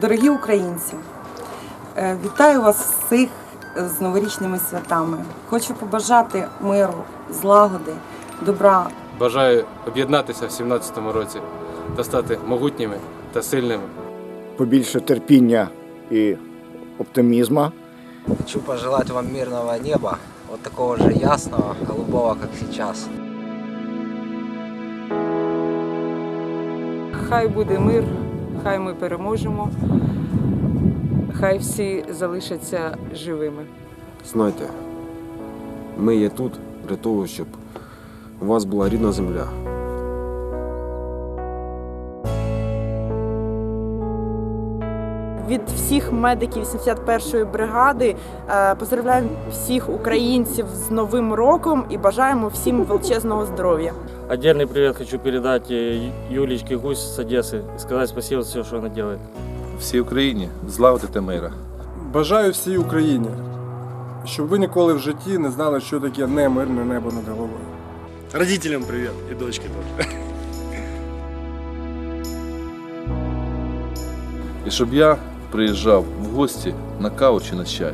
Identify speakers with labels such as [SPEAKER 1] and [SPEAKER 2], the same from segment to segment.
[SPEAKER 1] Дорогі українці, е, вітаю вас всіх з новорічними святами. Хочу побажати миру, злагоди, добра.
[SPEAKER 2] Бажаю об'єднатися в 17-му році та стати могутніми та сильними.
[SPEAKER 3] побільше терпіння і оптимізму.
[SPEAKER 4] Хочу пожелать вам мирного неба, вот такого же ясного, голубого, как сейчас.
[SPEAKER 5] Хай буде мир, хай ми переможемо, хай всі залишаться живими.
[SPEAKER 6] Знайте, ми є тут для того, щоб у вас була рідна земля.
[SPEAKER 7] Від всіх медиків 81-ї бригади е, поздравляємо всіх українців з Новим роком і бажаємо всім величезного здоров'я.
[SPEAKER 8] Отдельный привет хочу передать э, Юлечке Гусь с Одессы и сказать спасибо за все, что она делает.
[SPEAKER 9] всій Україні злагоди та мира.
[SPEAKER 10] Бажаю всій Україні, щоб ви ніколи в житті не знали, що таке немирне небо над головою.
[SPEAKER 11] Родителям привет и дочке тоже.
[SPEAKER 9] І щоб я приїжджав в гості на каву чи на чай,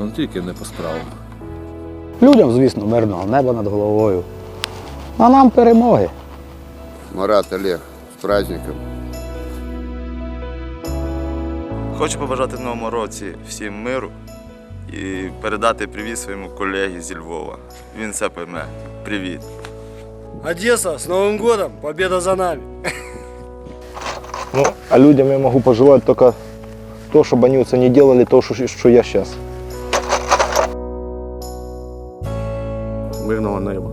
[SPEAKER 9] але тільки не по справам.
[SPEAKER 3] Людям, звісно, мирного неба над головою. А нам перемоги.
[SPEAKER 12] Марат Олег, з праздником.
[SPEAKER 11] Хочу побажати в новому році всім миру і передати привіт своєму колегі зі Львова. Він все пойме. Привіт.
[SPEAKER 10] Одеса, з Новим годом! Победа за нами!
[SPEAKER 12] Ну, а людям я могу пожелать только то, чтобы они это не делали то, что, что я сейчас.
[SPEAKER 11] Мирного неба.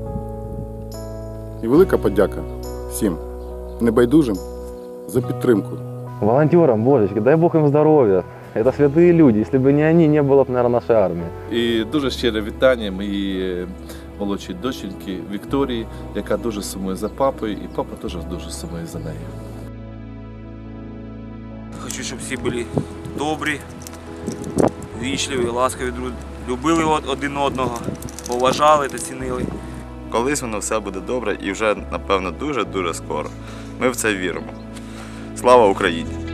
[SPEAKER 10] І велика подяка всім небайдужим за підтримку.
[SPEAKER 12] Волонтерам, божечки, дай Бог им здоровья. Это святые люди. Если бы не они, не было бы, наверное, нашей армии.
[SPEAKER 9] І дуже щире вітання моїй е, молодшій доченьки Вікторії, яка дуже сумує за папою, і папа теж дуже сумує за нею.
[SPEAKER 11] Хочу, щоб всі були добрі, вічливі, ласкаві, любили один одного, поважали та цінили. Колись воно все буде добре і вже, напевно, дуже-дуже скоро. Ми в це віримо. Слава Україні!